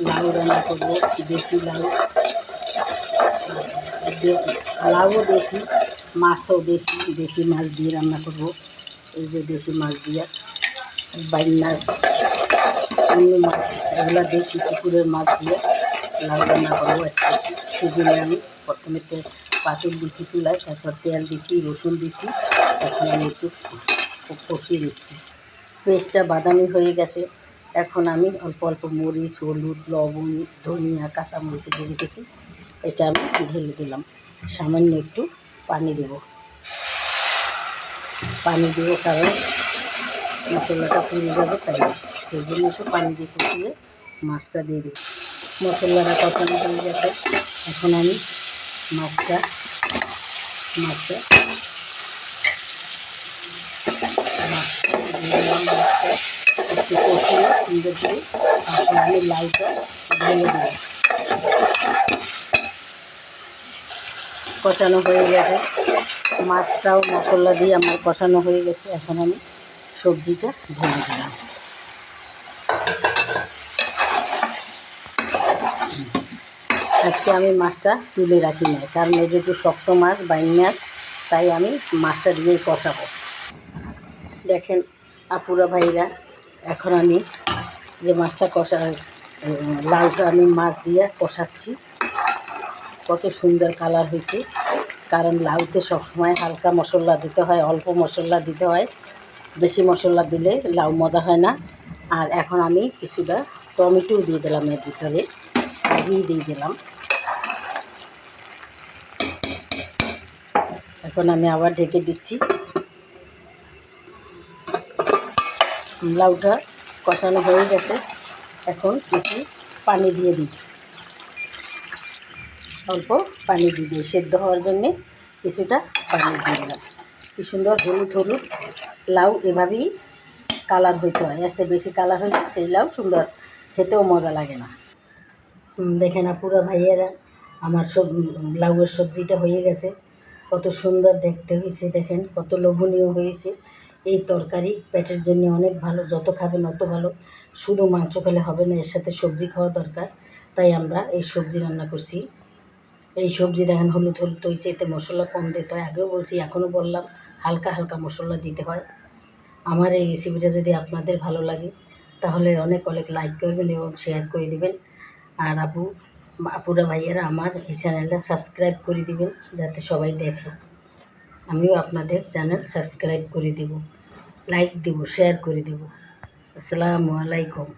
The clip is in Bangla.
লাউ রান্না করব দেশি লাউ লাউও দেশি মাছও দেশি দেশি মাছ দিয়ে রান্না করব এই যে দেশি মাছ দিয়ে বাইন মাছ অন্য মাছ এগুলো দেশি পুকুরের মাছ দিয়ে লাউ রান্না করব সেজন্য আমি প্রথমে পাতুল দিছি চুলায় তারপর তেল দিছি রসুন দিছি এখন আমি একটু কষিয়ে দিচ্ছি পেস্টটা বাদামি হয়ে গেছে। এখন আমি অল্প অল্প মরিচ, হলুদ, লবণ, ধনিয়া, কাঁচামরিচ দিয়ে রেখেছি এটা আমি ঢেলে দিলাম। সামান্য একটু পানি দেব। পানি দেবো কারণ মশলাটা পুড়ে যাবে, তাই সেই জন্য একটু পানি দিয়ে কষিয়ে মাছটা দিয়ে দিই মশলাটা কষানো হয়ে গেছে। এখন আমি মাছটা মাছটা একটু কষিয়ে সুন্দর করে দিলাম কষানো হয়ে গেছে। মাছটাও মশলা দিয়ে আমার কষানো হয়ে গেছে। এখন আমি সবজিটা ঢেলে দিলাম। আজকে আমি মাছটা তুলে রাখি না কারণ এটা একটু শক্ত মাছ, বাইন মাছ, তাই আমি মাছটা দিয়েই কষাবো। দেখেন আপুরা ভাইরা, এখন আমি যে মাছটা কষা লাউটা আমি মাছ দিয়ে কষাচ্ছি। কত সুন্দর কালার হয়েছে। কারণ লাউতে সবসময় হালকা মশলা দিতে হয়, অল্প মশলা দিতে হয়। বেশি মশলা দিলে লাউ মজা হয় না। আর এখন আমি কিছুটা টমেটো দিয়ে দিলাম এর ভিতরে। আগেই দিয়ে দিলাম। এখন আমি আবার ঢেকে দিচ্ছি। লাউটা কষানো হয়ে গেছে। এখন কিছু পানি দিয়ে দিই। অল্প পানি দিয়ে দিই। সেদ্ধ হওয়ার জন্যে কিছুটা পানি দিয়ে দিলাম। কি সুন্দর হলুদ হলুদ লাউ এভাবেই কালার হইতে হয়। এর বেশি কালার হলে সেই লাউ সুন্দর খেতেও মজা লাগে না। দেখে না পুরো ভাইয়েরা, আমার সব লাউয়ের সবজিটা হয়ে গেছে। কত সুন্দর দেখতে হয়েছে দেখেন, কত লোভনীয় হয়েছে। এই তরকারি পেটের জন্য অনেক ভালো, যত খাবেন অত ভালো। শুধু মাংস খেলে হবে না, এর সাথে সবজি খাওয়া দরকার। তাই আমরা এই সবজি রান্না করছি। এই সবজি দেখেন, হলুদ হলুদ হয়েছে, এতে মশলা কম দিতে হয়। আগেও বলছি, এখনও বললাম, হালকা হালকা মশলা দিতে হয়। আমার এই রেসিপিটা যদি আপনাদের ভালো লাগে, তাহলে অনেক অনেক লাইক করবেন এবং শেয়ার করে দিবেন। আর আপু, আপুরা ভাইয়েরা আমার এই চ্যানেলটা সাবস্ক্রাইব করে দিবেন, যাতে সবাই দেখে। আমিও আপনাদের চ্যানেল সাবস্ক্রাইব করে দেব লাইক দেব শেয়ার করে দেব। আসসালামু আলাইকুম।